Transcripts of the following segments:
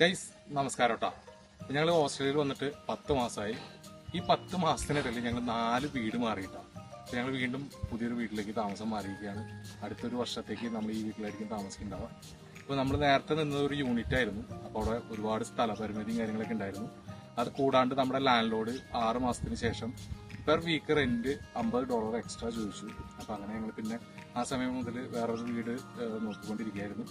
Guys നമസ്കാരം കേട്ടോ ഞങ്ങൾ ഓസ്ട്രേലിയയിൽ വന്നിട്ട് പത്ത് മാസമായി ഈ പത്ത് മാസത്തിനിടയിൽ ഞങ്ങൾ നാല് വീട് മാറിയിട്ടാണ് ഞങ്ങൾ വീണ്ടും പുതിയൊരു വീട്ടിലേക്ക് താമസം മാറിയിരിക്കുകയാണ്. അടുത്തൊരു വർഷത്തേക്ക് നമ്മൾ ഈ വീട്ടിലായിരിക്കും താമസിക്കുന്നുണ്ടാവുക. അപ്പോൾ നമ്മൾ നേരത്തെ നിന്നത് ഒരു യൂണിറ്റ് ആയിരുന്നു. അപ്പോൾ അവിടെ ഒരുപാട് സ്ഥലപരിമിതിയും കാര്യങ്ങളൊക്കെ ഉണ്ടായിരുന്നു. അത് കൂടാണ്ട് നമ്മുടെ ലാൻഡ് ലോഡ് ആറ് മാസത്തിന് ശേഷം പെർ വീക്ക് റെന്റ് അമ്പത് ഡോളർ എക്സ്ട്രാ ചോദിച്ചു. അപ്പോൾ അങ്ങനെ ഞങ്ങൾ പിന്നെ ആ സമയം മുതൽ വേറൊരു വീട് നോക്കിക്കൊണ്ടിരിക്കുകയായിരുന്നു.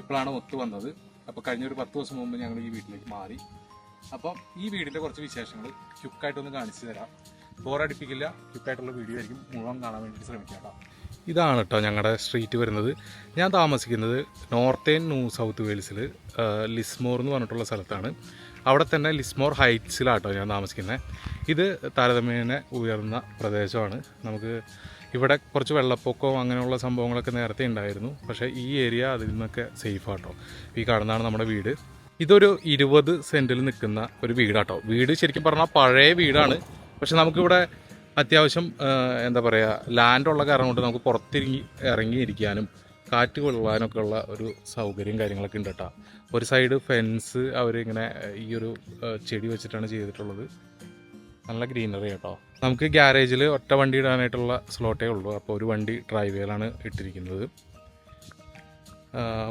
ഇപ്പോഴാണ് ഒത്തു വന്നത്. അപ്പോൾ കഴിഞ്ഞ ഒരു പത്ത് ദിവസം മുമ്പ് ഞങ്ങൾ ഈ വീട്ടിലേക്ക് മാറി. അപ്പം ഈ വീടിന്റെ കുറച്ച് വിശേഷങ്ങൾ ക്യുക്കായിട്ടൊന്ന് കാണിച്ചു തരാം. ബോറടിപ്പിക്കില്ല ക്യുക്കായിട്ടുള്ള വീഡിയോ ആയിരിക്കും മുഴുവൻ കാണാൻ വേണ്ടി ശ്രമിക്കാം കേട്ടോ. ഇതാണ് കേട്ടോ ഞങ്ങളുടെ സ്ട്രീറ്റ് വരുന്നത്. ഞാൻ താമസിക്കുന്നത് നോർത്തേൺ ന്യൂ സൗത്ത് വെയിൽസിൽ ലിസ്മോർ എന്ന് പറഞ്ഞിട്ടുള്ള സ്ഥലത്താണ്. അവിടെ തന്നെ ലിസ്മോർ ഹൈറ്റ്സിലാട്ടോ ഞാൻ താമസിക്കുന്നത് ഇത് താരതമ്യേന ഉയർന്ന പ്രദേശമാണ്. നമുക്ക് ഇവിടെ കുറച്ച് വെള്ളപ്പൊക്കവും അങ്ങനെയുള്ള സംഭവങ്ങളൊക്കെ നേരത്തെ ഉണ്ടായിരുന്നു. പക്ഷേ ഈ ഏരിയ അതിൽ നിന്നൊക്കെ സേഫ് ആട്ടോ ഈ കാണുന്നതാണ് നമ്മുടെ വീട്. ഇതൊരു ഇരുപത് സെന്റിൽ നിൽക്കുന്ന ഒരു വീടാട്ടോ. വീട് ശരിക്കും പറഞ്ഞാൽ പഴയ വീടാണ്. പക്ഷെ നമുക്കിവിടെ അത്യാവശ്യം എന്താ പറയുക ലാൻഡുള്ള കാരണം കൊണ്ട് നമുക്ക് പുറത്തിറങ്ങി ഇറങ്ങിയിരിക്കാനും കാറ്റ് കൊള്ളാനൊക്കെ ഉള്ള ഒരു സൗകര്യം കാര്യങ്ങളൊക്കെ ഉണ്ട് കേട്ടോ. ഒരു സൈഡ് ഫെൻസ് അവരിങ്ങനെ ഈ ഒരു ചെടി വെച്ചിട്ടാണ് ചെയ്തിട്ടുള്ളത്. നല്ല ഗ്രീനറി കേട്ടോ. നമുക്ക് ഗ്യാരേജിൽ ഒറ്റ വണ്ടി ഇടാനായിട്ടുള്ള സ്ലോട്ടേ ഉള്ളൂ. അപ്പോൾ ഒരു വണ്ടി ഡ്രൈവേയിലാണ് ഇട്ടിരിക്കുന്നത്.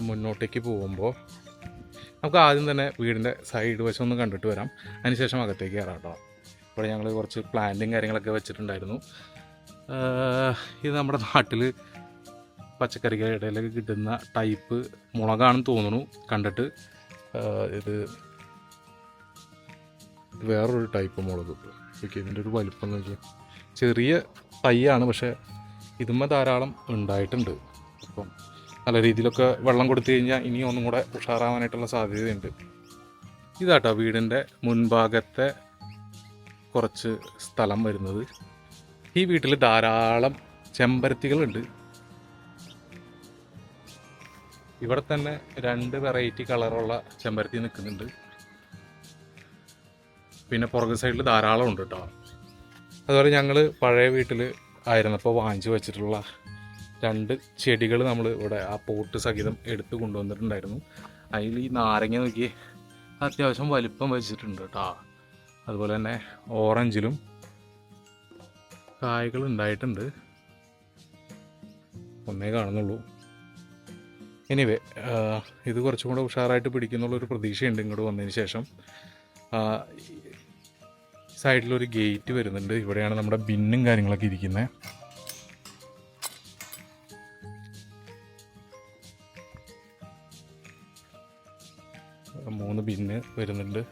മുന്നോട്ടേക്ക് പോകുമ്പോൾ നമുക്ക് ആദ്യം തന്നെ വീടിന്റെ സൈഡ് വശം ഒന്ന് കണ്ടിട്ട് വരാം. അതിനുശേഷം അകത്തേക്ക് കയറാം കേട്ടോ. ഇവിടെ ഞങ്ങൾ കുറച്ച് പ്ലാന്റും കാര്യങ്ങളൊക്കെ വെച്ചിട്ടുണ്ടായിരുന്നു. ഇത് നമ്മുടെ നാട്ടിൽ പച്ചക്കറികളുടെ ഇടയിലൊക്കെ കിട്ടുന്ന ടൈപ്പ് മുളകാണെന്ന് തോന്നുന്നു. കണ്ടിട്ട് ഇത് വേറൊരു ടൈപ്പ് മുളക്. ഓക്കെ ഇതിന്റെ ഒരു വലിപ്പം നോക്കി ചെറിയ തൈയാണ് പക്ഷേ ഇതുമ്മ ധാരാളം ഉണ്ടായിട്ടുണ്ട്. അപ്പം നല്ല രീതിയിലൊക്കെ വെള്ളം കൊടുത്തു കഴിഞ്ഞാൽ ഇനി ഒന്നും കൂടെ ഉഷാറാവാനായിട്ടുള്ള സാധ്യതയുണ്ട്. ഇതാട്ടോ വീടിന്റെ മുൻഭാഗത്തെ കുറച്ച് സ്ഥലം വരുന്നത്. ഈ വീട്ടിൽ ധാരാളം ചെമ്പരത്തികളുണ്ട്. ഇവിടെ തന്നെ രണ്ട് വെറൈറ്റി കളറുള്ള ചെമ്പരത്തി നിൽക്കുന്നുണ്ട്. പിന്നെ പുറകു സൈഡിൽ ധാരാളം ഉണ്ട് കേട്ടോ അതുപോലെ ഞങ്ങൾ പഴയ വീട്ടിൽ ആയിരുന്നപ്പോൾ വാങ്ങിച്ചു വെച്ചിട്ടുള്ള രണ്ട് ചെടികൾ നമ്മൾ ഇവിടെ ആ പോട്ട് സഹിതം എടുത്ത് കൊണ്ടുവന്നിട്ടുണ്ടായിരുന്നു. അതിൽ ഈ നാരങ്ങ നോക്കി അത്യാവശ്യം വലിപ്പം വെച്ചിട്ടുണ്ട് കേട്ടോ അതുപോലെ തന്നെ ഓറഞ്ചിലും കായ്കൾ ഉണ്ടായിട്ടുണ്ട്. ഒന്നേ കാണുന്നുള്ളൂ. എനിവേ ഇത് കുറച്ചും കൂടെ ഉഷാറായിട്ട് പിടിക്കുന്നുള്ളൊരു പ്രതീക്ഷയുണ്ട് ഇങ്ങോട്ട് വന്നതിന് ശേഷം. സൈഡിലൊരു ഗേറ്റ് വരുന്നുണ്ട്. ഇവിടെയാണ് നമ്മുടെ ബിന്നും കാര്യങ്ങളൊക്കെ ഇരിക്കുന്നത് മൂന്ന് ബിന്ന് വരുന്നുണ്ട്.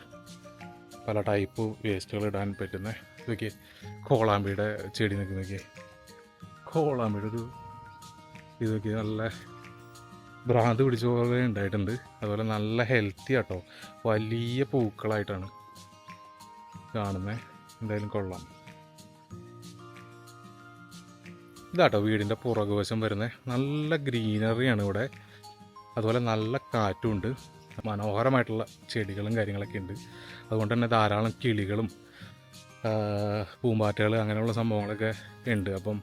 പല ടൈപ്പ് വേസ്റ്റുകൾ ഇടാൻ പറ്റുന്ന. ഇതൊക്കെ കോളാമ്പിയുടെ ചെടി നിൽക്കുന്നതൊക്കെ. കോളാമ്പിയുടെ ഒരു ഇതൊക്കെ നല്ല ഭ്രാന്ത് പിടിച്ച പോലെ ഉണ്ടായിട്ടുണ്ട്. അതുപോലെ നല്ല ഹെൽത്തി ആട്ടോ. വലിയ പൂക്കളായിട്ടാണ് കാണുന്നത് എന്തായാലും കൊള്ളാം. ഇതാട്ടോ വീടിന്റെ പുറകുവശം വരുന്നത് നല്ല ഗ്രീനറിയാണ് ഇവിടെ. അതുപോലെ നല്ല കാറ്റും ഉണ്ട്. മനോഹരമായിട്ടുള്ള ചെടികളും കാര്യങ്ങളൊക്കെ ഉണ്ട്. അതുകൊണ്ട് തന്നെ ധാരാളം കിളികളും പൂമ്പാറ്റകൾ അങ്ങനെയുള്ള സംഭവങ്ങളൊക്കെ ഉണ്ട്. അപ്പം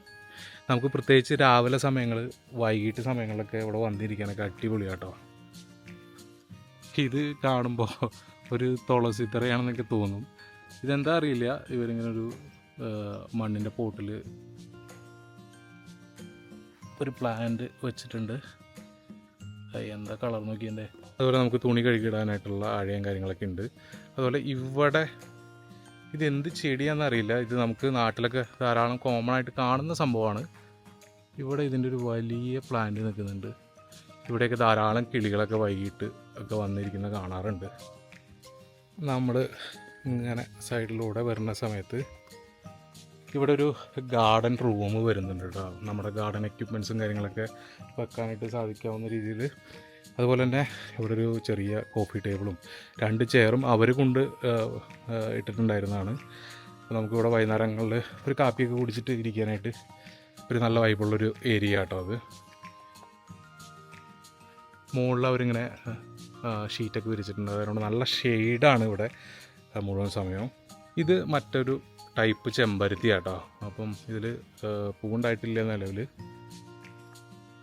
നമുക്ക് പ്രത്യേകിച്ച് രാവിലെ സമയങ്ങൾ വൈകിട്ട് സമയങ്ങളിലൊക്കെ ഇവിടെ വന്നിരിക്കാനൊക്കെ അടിപൊളി കേട്ടോ ഇത് കാണുമ്പോൾ ഒരു തുളസിത്തറയാണെന്നൊക്കെ തോന്നും. ഇതെന്താ അറിയില്ല ഇവരിങ്ങനെ ഒരു മണ്ണിന്റെ പോട്ടിൽ ഒരു പ്ലാന്റ് വെച്ചിട്ടുണ്ട്. എന്താ കളർ നോക്കിയതിന്റെ അതുപോലെ നമുക്ക് തുണി കഴുകിയിടാനായിട്ടുള്ള ആഴയും കാര്യങ്ങളൊക്കെ ഉണ്ട്. അതുപോലെ ഇവിടെ ഇതെന്ത് ചെടിയാണെന്നറിയില്ല. ഇത് നമുക്ക് നാട്ടിലൊക്കെ ധാരാളം കോമൺ ആയിട്ട് കാണുന്ന സംഭവമാണ്. ഇവിടെ ഇതിന്റെ ഒരു വലിയ പ്ലാന്റ് നിൽക്കുന്നുണ്ട്. ഇവിടെയൊക്കെ ധാരാളം കിളികളൊക്കെ വൈകിട്ട് ഒക്കെ വന്നിരിക്കുന്ന കാണാറുണ്ട്. നമ്മൾ ഇങ്ങനെ സൈഡിലൂടെ വരുന്ന സമയത്ത് ഇവിടെ ഒരു ഗാർഡൻ റൂം വരുന്നുണ്ട് കേട്ടോ. നമ്മുടെ ഗാർഡൻ എക്യുപ്മെൻസും കാര്യങ്ങളൊക്കെ വെക്കാനായിട്ട് സാധിക്കാവുന്ന രീതിയിൽ അതുപോലെ തന്നെ ഇവിടെ ഒരു ചെറിയ കോഫി ടേബിളും രണ്ട് ചെയറും അവർ കൊണ്ട് ഇട്ടിട്ടുണ്ടായിരുന്നതാണ്. അപ്പോൾ നമുക്കിവിടെ വൈകുന്നേരങ്ങളിൽ ഒരു കാപ്പിയൊക്കെ കുടിച്ചിട്ട് ഇരിക്കാനായിട്ട് ഒരു നല്ല വൈബുള്ളൊരു ഏരിയ കേട്ടോ അത്. മുകളിൽ അവരിങ്ങനെ ഷീറ്റൊക്കെ വിരിച്ചിട്ടുണ്ട്. അതുകൊണ്ട് നല്ല ഷെയ്ഡാണ് ഇവിടെ മുഴുവൻ സമയവും. ഇത് മറ്റൊരു ടൈപ്പ് ചെമ്പരുത്തി കേട്ടോ അപ്പം ഇതിൽ പൂണ്ടായിട്ടില്ല നിലവിൽ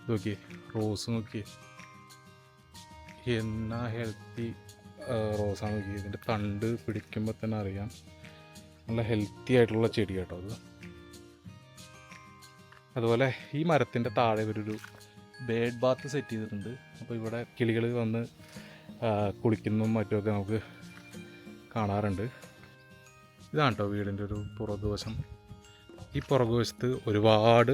നോക്കി റോസ് നോക്കി എന്നാ ഹെൽത്തി റോസാണ് നോക്കി ഇതിന്റെ തണ്ട് പിടിക്കുമ്പോൾ തന്നെ അറിയാം. നല്ല ഹെൽത്തി ആയിട്ടുള്ള ചെടി കേട്ടോ അത്. അതുപോലെ ഈ മരത്തിന്റെ താഴെ ഇവരൊരു ബേഡ് ബാത്ത് സെറ്റ് ചെയ്തിട്ടുണ്ട്. അപ്പോൾ ഇവിടെ കിളികൾ വന്ന് കുളിക്കുന്നതും മറ്റുമൊക്കെ നമുക്ക് കാണാറുണ്ട്. ഇതാണ് കേട്ടോ വീടിന്റെ ഒരു പുറകുവശം. ഈ പുറകുവശത്ത് ഒരുപാട്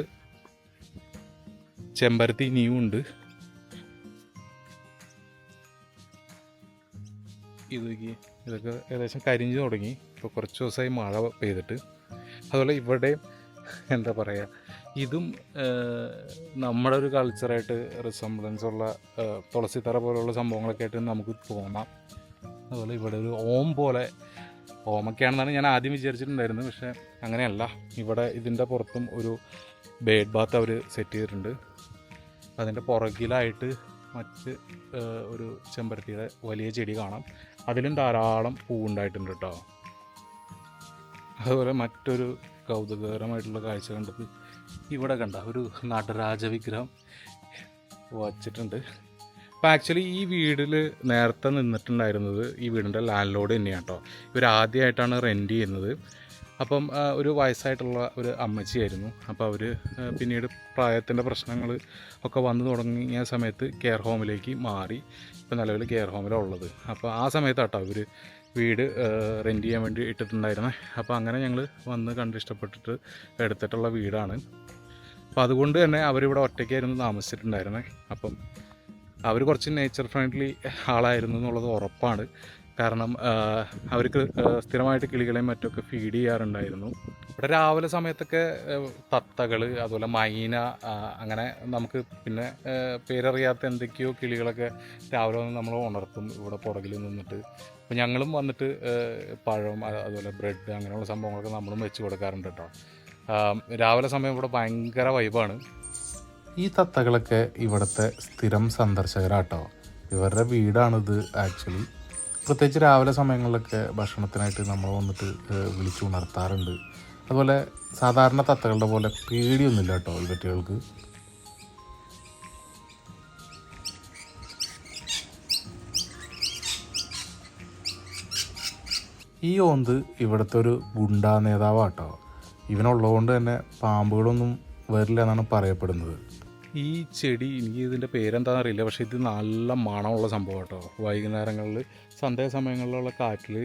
ചെമ്പരത്തി ഇനിയും ഉണ്ട്. ഇത് നോക്കി ഇതൊക്കെ ഏകദേശം കരിഞ്ഞു തുടങ്ങി. ഇപ്പോൾ കുറച്ച് ദിവസമായി മഴ പെയ്തിട്ട്. അതുപോലെ ഇവിടെ എന്താ പറയുക ഇതും നമ്മുടെ ഒരു കൾച്ചറായിട്ട് റിസംബ്ലൻസ് ഉള്ള തുളസി തുളസിത്തറ പോലുള്ള സംഭവങ്ങളൊക്കെ ആയിട്ട് നമുക്ക് തോന്നാം. അതുപോലെ ഇവിടെ ഒരു ഓം പോലെ ഓമൊക്കെയാണെന്നാണ് ഞാൻ ആദ്യം വിചാരിച്ചിട്ടുണ്ടായിരുന്നത്. പക്ഷേ അങ്ങനെയല്ല. ഇവിടെ ഇതിന്റെ പുറത്തും ഒരു ബേഡ് ബാത്ത് അവർ സെറ്റ് ചെയ്തിട്ടുണ്ട്. അതിന്റെ പുറകിലായിട്ട് മറ്റ് ഒരു ചെമ്പരത്തിയുടെ വലിയ ചെടി കാണാം. അതിലും ധാരാളം പൂവുണ്ടായിട്ടുണ്ട് കേട്ടോ അതുപോലെ മറ്റൊരു കൗതുകകരമായിട്ടുള്ള കാഴ്ച കണ്ടത് ഇവിടെ കണ്ട ഒരു നടരാജ വിഗ്രഹം വച്ചിട്ടുണ്ട്. അപ്പോൾ ആക്ച്വലി ഈ വീടിൽ നേരത്തെ നിന്നിട്ടുണ്ടായിരുന്നത് ഈ വീടിന്റെ ലാൻഡ് ലോഡ് തന്നെയാണ് കേട്ടോ ഇവർ ആദ്യമായിട്ടാണ് റെന്റ് ചെയ്യുന്നത്. അപ്പം ഒരു വയസ്സായിട്ടുള്ള ഒരു അമ്മച്ചിയായിരുന്നു. അപ്പോൾ അവർ പിന്നീട് പ്രായത്തിന്റെ പ്രശ്നങ്ങൾ ഒക്കെ വന്നു തുടങ്ങിയ സമയത്ത് കെയർ ഹോമിലേക്ക് മാറി. ഇപ്പോൾ നിലവിൽ കെയർ ഹോമിലാണ് ഉള്ളത്. അപ്പോൾ ആ സമയത്താട്ടോ ഇവർ വീട് റെന്റ് ചെയ്യാൻ വേണ്ടി ഇട്ടിട്ടുണ്ടായിരുന്നത് അപ്പോൾ അങ്ങനെ ഞങ്ങൾ വന്ന് കണ്ട് ഇഷ്ടപ്പെട്ടിട്ട് എടുത്തിട്ടുള്ള വീടാണ്. അപ്പോൾ അതുകൊണ്ട് തന്നെ അവരിവിടെ ഒറ്റയ്ക്കായിരുന്നു താമസിച്ചിട്ടുണ്ടായിരുന്നത് അപ്പം അവർ കുറച്ച് നേച്ചർ ഫ്രണ്ട്ലി ആളായിരുന്നു എന്നുള്ളത് ഉറപ്പാണ്. കാരണം അവർക്ക് സ്ഥിരമായിട്ട് കിളികളെയും മറ്റൊക്കെ ഫീഡ് ചെയ്യാറുണ്ടായിരുന്നു. ഇവിടെ രാവിലെ സമയത്തൊക്കെ തത്തകൾ അതുപോലെ മൈന അങ്ങനെ നമുക്ക് പിന്നെ പേരറിയാത്ത എന്തൊക്കെയോ കിളികളൊക്കെ രാവിലെ വന്ന് നമ്മൾ ഉണർത്തും ഇവിടെ പുറകിൽ നിന്നിട്ട്. അപ്പോൾ ഞങ്ങളും വന്നിട്ട് പഴം അതുപോലെ ബ്രെഡ് അങ്ങനെയുള്ള സംഭവങ്ങളൊക്കെ നമ്മളും വെച്ച് കൊടുക്കാറുണ്ട് കേട്ടോ. രാവിലെ സമയം ഇവിടെ ഭയങ്കര വൈബാണ് ഈ തത്തകളൊക്കെ ഇവിടുത്തെ സ്ഥിരം സന്ദർശകരാട്ടോ? ഇവരുടെ വീടാണിത് ആക്ച്വലി പ്രത്യേകിച്ച് രാവിലെ സമയങ്ങളിലൊക്കെ ഭക്ഷണത്തിനായിട്ട് നമ്മൾ വന്നിട്ട് വിളിച്ചു ഉണർത്താറുണ്ട്. അതുപോലെ സാധാരണ തത്തകളുടെ പോലെ പേടിയൊന്നുമില്ല കേട്ടോ ഇവറ്റകൾക്ക് ഈ ഓന്ത് ഇവിടുത്തെ ഒരു ഗുണ്ടാ നേതാവാട്ടോ ഇവനുള്ളതുകൊണ്ട് തന്നെ പാമ്പുകളൊന്നും വരില്ല എന്നാണ് പറയപ്പെടുന്നത്. ഈ ചെടി എനിക്ക് ഇതിന്റെ പേരെന്താണെന്ന് അറിയില്ല പക്ഷേ ഇത് നല്ല മണമുള്ള സംഭവം കേട്ടോ. വൈകുന്നേരങ്ങളിൽ സന്ധ്യാസമയങ്ങളിലുള്ള കാറ്റിൽ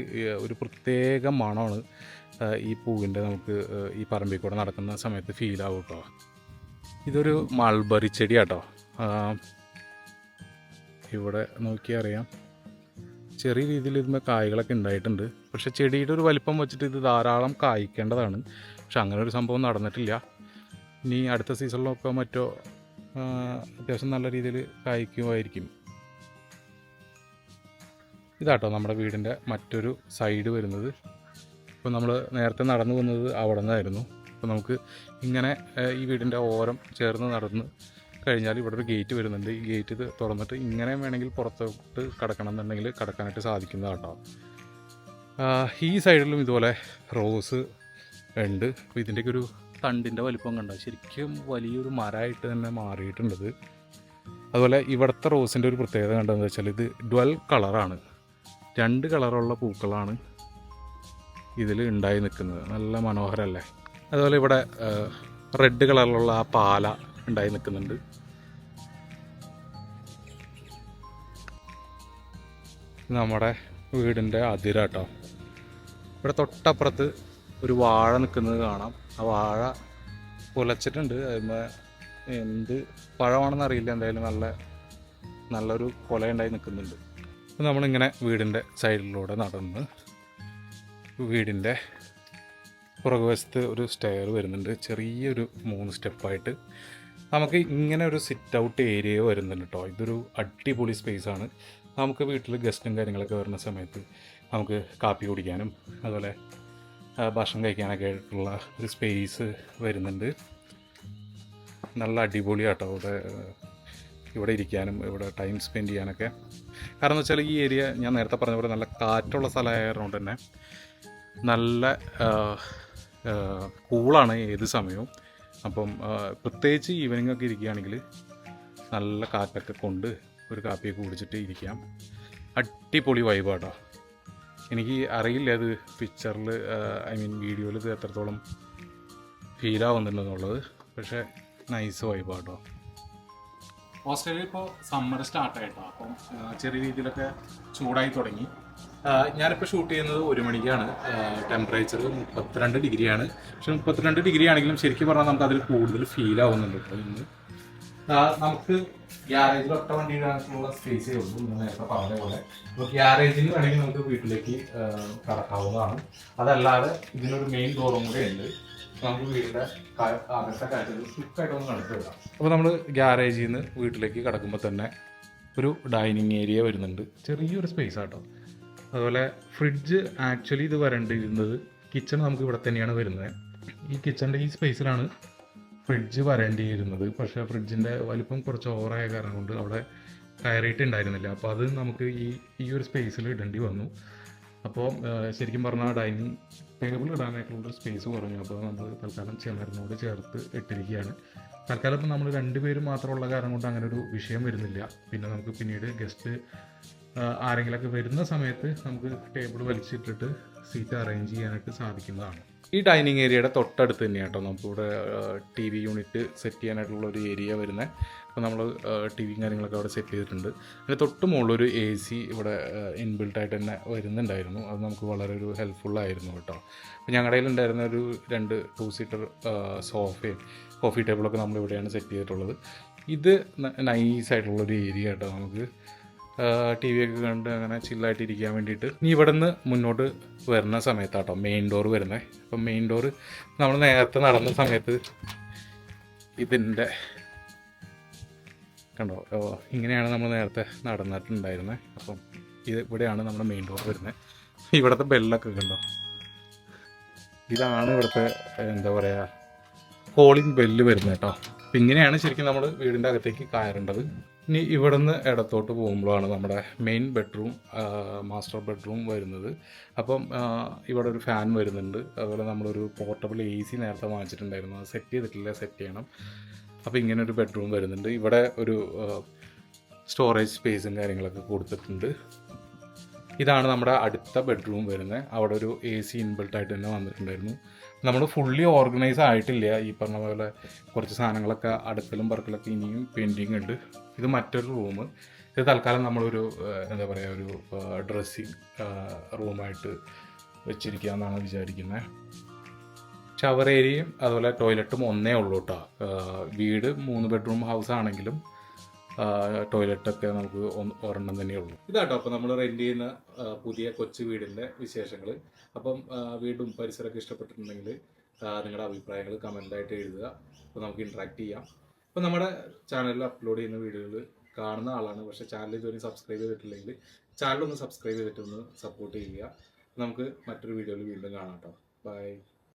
ഒരു പ്രത്യേക മണമാണ് ഈ പൂവിന്റെ നമുക്ക് ഈ പറമ്പിൽ കൂടെ നടക്കുന്ന സമയത്ത് ഫീൽ ആവും കേട്ടോ ഇതൊരു മൾബറി ചെടിയാട്ടോ. ഇവിടെ നോക്കിയാൽ അറിയാം. ചെറിയ രീതിയിൽ ഇതിന്മേൽ കായ്കളൊക്കെ ഉണ്ടായിട്ടുണ്ട്. പക്ഷെ ചെടിയുടെ ഒരു വലിപ്പം വെച്ചിട്ട് ഇത് ധാരാളം കായ്ക്കേണ്ടതാണ്. പക്ഷെ അങ്ങനെ ഒരു സംഭവം നടന്നിട്ടില്ല. ഇനി അടുത്ത സീസണിലൊക്കെ മറ്റോ അത്യാവശ്യം നല്ല രീതിയിൽ കായ്ക്കുമായിരിക്കും ഇതാട്ടോ നമ്മുടെ വീടിന്റെ മറ്റൊരു സൈഡ് വരുന്നത്. ഇപ്പോൾ നമ്മൾ നേരത്തെ നടന്നു വന്നത് അവിടെ നിന്നായിരുന്നു അപ്പോൾ നമുക്ക് ഇങ്ങനെ ഈ വീടിന്റെ ഓരം ചേർന്ന് നടന്ന് കഴിഞ്ഞാൽ ഇവിടെ ഒരു ഗേറ്റ് വരുന്നുണ്ട്. ഈ ഗേറ്റ് ഇത് തുറന്നിട്ട് ഇങ്ങനെ വേണമെങ്കിൽ പുറത്തോട്ട് കടക്കണം എന്നുണ്ടെങ്കിൽ കടക്കാനായിട്ട് സാധിക്കുന്നത് കേട്ടോ ഈ സൈഡിലും ഇതുപോലെ റോസ് ഉണ്ട്. അപ്പോൾ ഇതിന്റെയൊക്കെ ഒരു തണ്ടിന്റെ വലിപ്പം കണ്ടോ? ശരിക്കും വലിയൊരു മരമായിട്ട് തന്നെ മാറിയിട്ടുണ്ടത് അതുപോലെ ഇവിടുത്തെ റോസിന്റെ ഒരു പ്രത്യേകത കണ്ടതെന്ന് വെച്ചാൽ ഇത് ഡ്വൽ കളറാണ്. രണ്ട് കളറുള്ള പൂക്കളാണ് ഇതിൽ ഉണ്ടായി നിൽക്കുന്നത്. നല്ല മനോഹരമല്ലേ? അതുപോലെ ഇവിടെ റെഡ് കളറിലുള്ള ആ പാല ഉണ്ടായി നിൽക്കുന്നുണ്ട്. നമ്മുടെ വീടിന്റെ അതിരാട്ടോ ഇവിടെ തൊട്ടപ്പുറത്ത് ഒരു വാഴ നിൽക്കുന്നത് കാണാം. ആ വാഴ കുലച്ചിട്ടുണ്ട് അതിന്മേ എന്ത് പഴമാണെന്ന് അറിയില്ല. എന്തായാലും നല്ല നല്ലൊരു കൊലയുണ്ടായി നിൽക്കുന്നുണ്ട്. അപ്പോൾ നമ്മളിങ്ങനെ വീടിന്റെ സൈഡിലൂടെ നടന്ന് വീടിന്റെ പുറകുവശത്ത് ഒരു സ്റ്റെയർ വരുന്നുണ്ട്. ചെറിയൊരു മൂന്ന് സ്റ്റെപ്പായിട്ട്. നമുക്ക് ഇങ്ങനെ ഒരു സിറ്റ് ഔട്ട് ഏരിയ വരുന്നുണ്ട് കേട്ടോ ഇതൊരു അടിപൊളി സ്പേസാണ് നമുക്ക് വീട്ടിൽ ഗസ്റ്റും കാര്യങ്ങളൊക്കെ വരുന്ന സമയത്ത് നമുക്ക് കാപ്പി കുടിക്കാനും അതുപോലെ ഭക്ഷണം കഴിക്കാനൊക്കെ ആയിട്ടുള്ള ഒരു സ്പേസ് വരുന്നുണ്ട്. നല്ല അടിപൊളിയാട്ടോ. ഇവിടെ ഇവിടെ ഇരിക്കാനും ഇവിടെ ടൈം സ്പെൻഡ് ചെയ്യാനൊക്കെ. കാരണം എന്ന് വെച്ചാൽ ഈ ഏരിയ ഞാൻ നേരത്തെ പറഞ്ഞ പോലെ നല്ല കാറ്റുള്ള സ്ഥലമായതുകൊണ്ട് തന്നെ നല്ല കൂളാണ് ഏത് സമയവും. അപ്പം പ്രത്യേകിച്ച് ഈവനിങ് ഒക്കെ ഇരിക്കുകയാണെങ്കിൽ നല്ല കാറ്റൊക്കെ കൊണ്ട് ഒരു കാപ്പിയൊക്കെ കുടിച്ചിട്ട് ഇരിക്കാം. അടിപൊളി വൈബാട്ടോ എനിക്ക് അറിയില്ല അത് പിക്ചറിൽ ഐ മീൻ വീഡിയോയിൽ ഇത് എത്രത്തോളം ഫീലാവുന്നുണ്ടെന്നുള്ളത് പക്ഷേ നൈസ് വൈബാട്ടോ ഓസ്ട്രേലിയ ഇപ്പോൾ സമ്മർ സ്റ്റാർട്ട് ആയിട്ടോ? അപ്പം ചെറിയ രീതിയിലൊക്കെ ചൂടായി തുടങ്ങി. ഞാനിപ്പോൾ ഷൂട്ട് ചെയ്യുന്നത് ഒരു മണിക്കാണ്. ടെമ്പറേച്ചർ മുപ്പത്തിരണ്ട് ഡിഗ്രിയാണ്. പക്ഷെ മുപ്പത്തിരണ്ട് ഡിഗ്രി ആണെങ്കിലും ശരിക്കും പറഞ്ഞാൽ നമുക്ക് അതിൽ കൂടുതൽ ഫീൽ ആവുന്നുണ്ട് ഇപ്പോൾ ഇന്ന്. നമുക്ക് ഗ്യാരേജിൽ ഒറ്റ വണ്ടി ഇടാനുള്ള സ്പേസേ ഉള്ളൂ. ഇന്ന് നേരത്തെ പറഞ്ഞ പോലെ. അപ്പോൾ ഗ്യാരേജിൽ വേണമെങ്കിൽ നമുക്ക് വീട്ടിലേക്ക് കടക്കാവുന്നതാണ്. അതല്ലാതെ ഇതിനൊരു മെയിൻ ഡോറും കൂടെ ഉണ്ട്. നമുക്ക് വീടിന്റെ അപ്പോൾ നമ്മൾ ഗ്യാരേജിൽ നിന്ന് വീട്ടിലേക്ക് കടക്കുമ്പോൾ തന്നെ ഒരു ഡൈനിങ് ഏരിയ വരുന്നുണ്ട്. ചെറിയൊരു സ്പേസ് ആട്ടോ. അതുപോലെ ഫ്രിഡ്ജ് ആക്ച്വലി ഇത് വരേണ്ടിയിരുന്നത് കിച്ചൺ നമുക്ക് ഇവിടെ തന്നെയാണ് വരുന്നത്. ഈ കിച്ചണിന്റെ ഈ സ്പേസിലാണ് ഫ്രിഡ്ജ് വരേണ്ടിയിരുന്നത്. പക്ഷേ ഫ്രിഡ്ജിന്റെ വലിപ്പം കുറച്ച് ഓവറായ കാരണം കൊണ്ട് അവിടെ കയറിയിട്ടുണ്ടായിരുന്നില്ല. അപ്പോൾ അത് നമുക്ക് ഈ ഈ ഒരു സ്പേസിൽ ഇടേണ്ടി വന്നു. അപ്പോൾ ശരിക്കും പറഞ്ഞാൽ ഡൈനിങ് ടേബിൾ ഇടാനായിട്ടുള്ള സ്പേസ് കുറഞ്ഞു. അപ്പോൾ നമ്മൾ തൽക്കാലം ചെമരിനോട് ചേർത്ത് ഇട്ടിരിക്കുകയാണ്. തൽക്കാലം ഇപ്പം നമ്മൾ രണ്ടുപേരും മാത്രമുള്ള കാരണം കൊണ്ട് അങ്ങനെ ഒരു വിഷയം വരുന്നില്ല. പിന്നെ നമുക്ക് പിന്നീട് ഗസ്റ്റ് ആരെങ്കിലൊക്കെ വരുന്ന സമയത്ത് നമുക്ക് ടേബിൾ വലിച്ചിട്ടിട്ട് സീറ്റ് അറേഞ്ച് ചെയ്യാനായിട്ട് സാധിക്കുന്നതാണ്. ഈ ഡൈനിങ് ഏരിയയുടെ തൊട്ടടുത്ത് തന്നെയാണ് കേട്ടോ. നമുക്കിവിടെ ടി വി യൂണിറ്റ് സെറ്റ് ചെയ്യാനായിട്ടുള്ള ഒരു ഏരിയ വരുന്നത് അപ്പോൾ നമ്മൾ ടി വിയും കാര്യങ്ങളൊക്കെ അവിടെ സെറ്റ് ചെയ്തിട്ടുണ്ട്. അതിന് തൊട്ട് മുകളിലൊരു എ സി ഇവിടെ ഇൻബിൽട്ട് ആയിട്ട് തന്നെ വരുന്നുണ്ടായിരുന്നു. അത് നമുക്ക് വളരെ ഒരു ഹെൽപ്ഫുള്ളായിരുന്നു കേട്ടോ. അപ്പോൾ ഞങ്ങളുടെ കയ്യിലുണ്ടായിരുന്ന ഒരു രണ്ട് ടു സീറ്റർ സോഫയും കോഫി ടേബിളൊക്കെ നമ്മൾ ഇവിടെയാണ് സെറ്റ് ചെയ്തിട്ടുള്ളത്. ഇത് നൈസായിട്ടുള്ളൊരു ഏരിയ കേട്ടോ നമുക്ക്. ടി വി ഒക്കെ കണ്ട് അങ്ങനെ ചില്ലായിട്ട് ഇരിക്കാൻ വേണ്ടിയിട്ട്. ഇനി ഇവിടെ നിന്ന് മുന്നോട്ട് വരുന്ന സമയത്താട്ടോ മെയിൻ ഡോർ വരുന്നത് അപ്പം മെയിൻ ഡോർ നമ്മൾ നേരത്തെ നടന്ന സമയത്ത് ഇതിന്റെ കണ്ടോ? ഇങ്ങനെയാണ് നമ്മൾ നേരത്തെ നടന്നിട്ടുണ്ടായിരുന്നത് അപ്പം ഇത് ഇവിടെയാണ് നമ്മുടെ മെയിൻ ഡോർ വരുന്നത് ഇവിടുത്തെ ബെല്ലൊക്കെ കണ്ടോ? ഇതാണ് ഇവിടുത്തെ എന്താ പറയുക കോളിംഗ് ബെല്ല് വരുന്നത് കേട്ടോ അപ്പം ഇങ്ങനെയാണ് ശരിക്കും നമ്മൾ വീടിന്റെ അകത്തേക്ക് കയറേണ്ടത്. ഇനി ഇവിടെ നിന്ന് ഇടത്തോട്ട് പോകുമ്പോഴാണ് നമ്മുടെ മെയിൻ ബെഡ്റൂം മാസ്റ്റർ ബെഡ്റൂം വരുന്നത്. അപ്പം ഇവിടെ ഒരു ഫാൻ വരുന്നുണ്ട്. അതുപോലെ നമ്മളൊരു പോർട്ടബിൾ എ സി നേരത്തെ വാങ്ങിച്ചിട്ടുണ്ടായിരുന്നു. അത് സെറ്റ് ചെയ്തിട്ടില്ല സെറ്റ് ചെയ്യണം. അപ്പോൾ ഇങ്ങനെ ഒരു ബെഡ്റൂം വരുന്നുണ്ട്. ഇവിടെ ഒരു സ്റ്റോറേജ് സ്പേസും കാര്യങ്ങളൊക്കെ കൊടുത്തിട്ടുണ്ട്. ഇതാണ് നമ്മുടെ അടുത്ത ബെഡ്റൂം വരുന്നത് അവിടെ ഒരു എ സി ഇൻബിൾട്ടായിട്ട് തന്നെ വന്നിട്ടുണ്ടായിരുന്നു. നമ്മൾ ഫുള്ളി ഓർഗനൈസ് ആയിട്ടില്ല. ഈ പറഞ്ഞ പോലെ കുറച്ച് സാധനങ്ങളൊക്കെ അടുക്കലും പറക്കലൊക്കെ ഇനിയും പെയിന്റിങ് ഉണ്ട്. ഇത് മറ്റൊരു റൂം ഇത് തൽക്കാലം നമ്മളൊരു എന്താ പറയുക ഒരു ഡ്രസ്സിങ് റൂമായിട്ട് വെച്ചിരിക്കുക എന്നാണ് വിചാരിക്കുന്നത് ഷവർ ഏരിയയും അതുപോലെ ടോയ്ലറ്റും ഒന്നേ ഉള്ളൂ കേട്ടോ വീട് മൂന്ന് ബെഡ്റൂം ഹൗസ് ആണെങ്കിലും ടോയ്ലറ്റൊക്കെ നമുക്ക് ഒരെണ്ണം തന്നെ ഉള്ളൂ. ഇതാട്ടോ അപ്പോൾ നമ്മൾ റെന്റ് ചെയ്യുന്ന പുതിയ കൊച്ചു വീടിന്റെ വിശേഷങ്ങൾ അപ്പം വീടും പരിസരമൊക്കെ ഇഷ്ടപ്പെട്ടിട്ടുണ്ടെങ്കിൽ നിങ്ങളുടെ അഭിപ്രായങ്ങൾ കമന്റായിട്ട് എഴുതുക. അപ്പോൾ നമുക്ക് ഇൻട്രാക്ട് ചെയ്യാം. അപ്പോൾ നമ്മുടെ ചാനലിൽ അപ്ലോഡ് ചെയ്യുന്ന വീഡിയോകൾ കാണുന്ന ആളാണ്. പക്ഷേ ചാനൽ ഇതുവരെ സബ്സ്ക്രൈബ് ചെയ്തിട്ടില്ലെങ്കിൽ ചാനലൊന്ന് സബ്സ്ക്രൈബ് ചെയ്തിട്ടൊന്ന് സപ്പോർട്ട് ചെയ്യുക. നമുക്ക് മറ്റൊരു വീഡിയോയിൽ വീണ്ടും കാണാം കേട്ടോ ബൈ